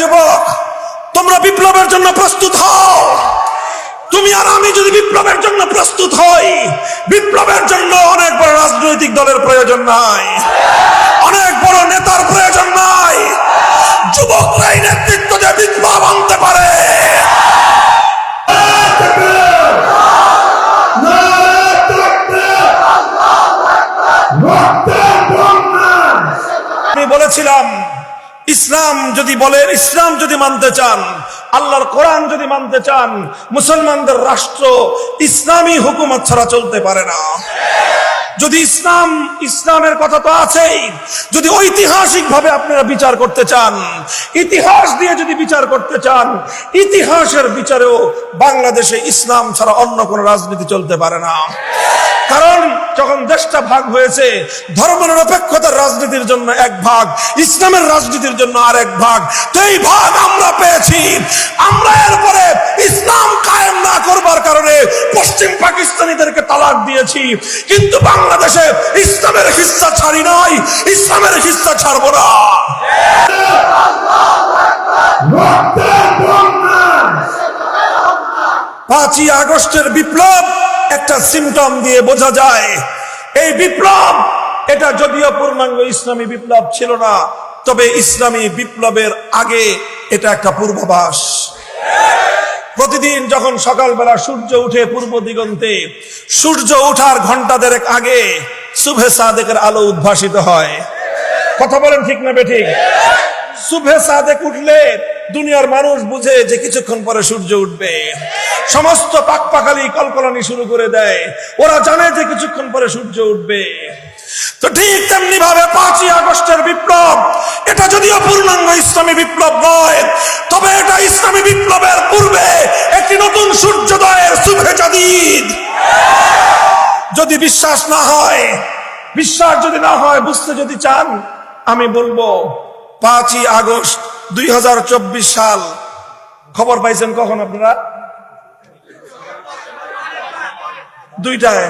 যুবক, তোমরা বিপ্লবের জন্য প্রস্তুত হও। তুমি আর আমি যদি বিপ্লবের জন্য প্রস্তুত হই, বিপ্লবের জন্য অনেক বড় রাজনৈতিক দলের প্রয়োজন নাই। অনেক বড় নেতার প্রয়োজন নাই। যুবকরাই নেতৃত্ব দিয়ে বিপ্লব আনতে পারে। আমি বলেছিলাম ইসলাম যদি বলে ইসলাম যদি মানতে চান, আল্লাহর কোরআন যদি মানতে চান, মুসলমানদের রাষ্ট্র, ইসলামী হুকুমত ছাড়া চলতে পারে না। যদি ইসলাম, ইসলামের কথা তো আছেই। যদি ঐতিহাসিক ভাবে আপনারা বিচার করতে চান, ইতিহাস দিয়ে যদি বিচার করতে চান, ইতিহাসের বিচারেও বাংলাদেশে ইসলাম ছাড়া অন্য কোনো রাজনীতি চলতে পারে না। কারণ যখন দেশটা ভাগ হয়েছে ধর্মনিরপেক্ষতার রাজনীতির জন্য এক ভাগ, ইসলামের রাজনীতির জন্য আরেক ভাগ তো এই ভাগ আমরা পেয়েছি, আমরা এরপরে ইসলাম কায়েম না করবার কারণে পশ্চিম পাকিস্তানিদেরকে তালাক দিয়েছি। কিন্তু বাংলাদেশে ইসলামের হিস্সা ছাড়ি নাই, ইসলামের হিস্সা ছাড়বো না। পাঁচই আগস্টের বিপ্লব একটা সিমটম দিয়ে বোঝা যায়। এই বিপ্লব, এটা যদিও পূর্ণাঙ্গ ইসলামী বিপ্লব ছিল না, তবে ইসলামী বিপ্লবের আগে এটা একটা পূর্বাভাস। প্রতিদিন যখন সকালবেলা সূর্য উঠে পূর্ব দিগন্তে, সূর্য উঠার ঘণ্টা দেড়েক আগে শুভে সাদেকের আলো উদ্ভাসিত হয়। কথা বলেন ঠিক না বেঠিক শুভে সাদেক উঠলে দুনিয়ার মানুষ বুঝে যে কিছুক্ষণ পরে সূর্য উঠবে। সমস্ত পাকপাকালি কলকলানি শুরু করে দেয়। ওরা জানে যে কিছুক্ষণ পরে সূর্য উঠবে। তো ঠিক তেমনি ভাবে পাঁচই আগস্টের বিপ্লব, এটা যদিও পূর্ণাঙ্গ ইসলামী বিপ্লব নয়, তবে এটা ইসলামী বিপ্লবের পূর্বে একটি নতুন সূর্যোদয়ের সুখে জাদিদ যদি বিশ্বাস না হয়, বিশ্বাস যদি না হয়, বুঝতে যদি চান, আমি বলব, পাঁচই আগস্ট দুই হাজার চব্বিশ সাল খবর পাইছেন কখন আপনারা? দুইটায়।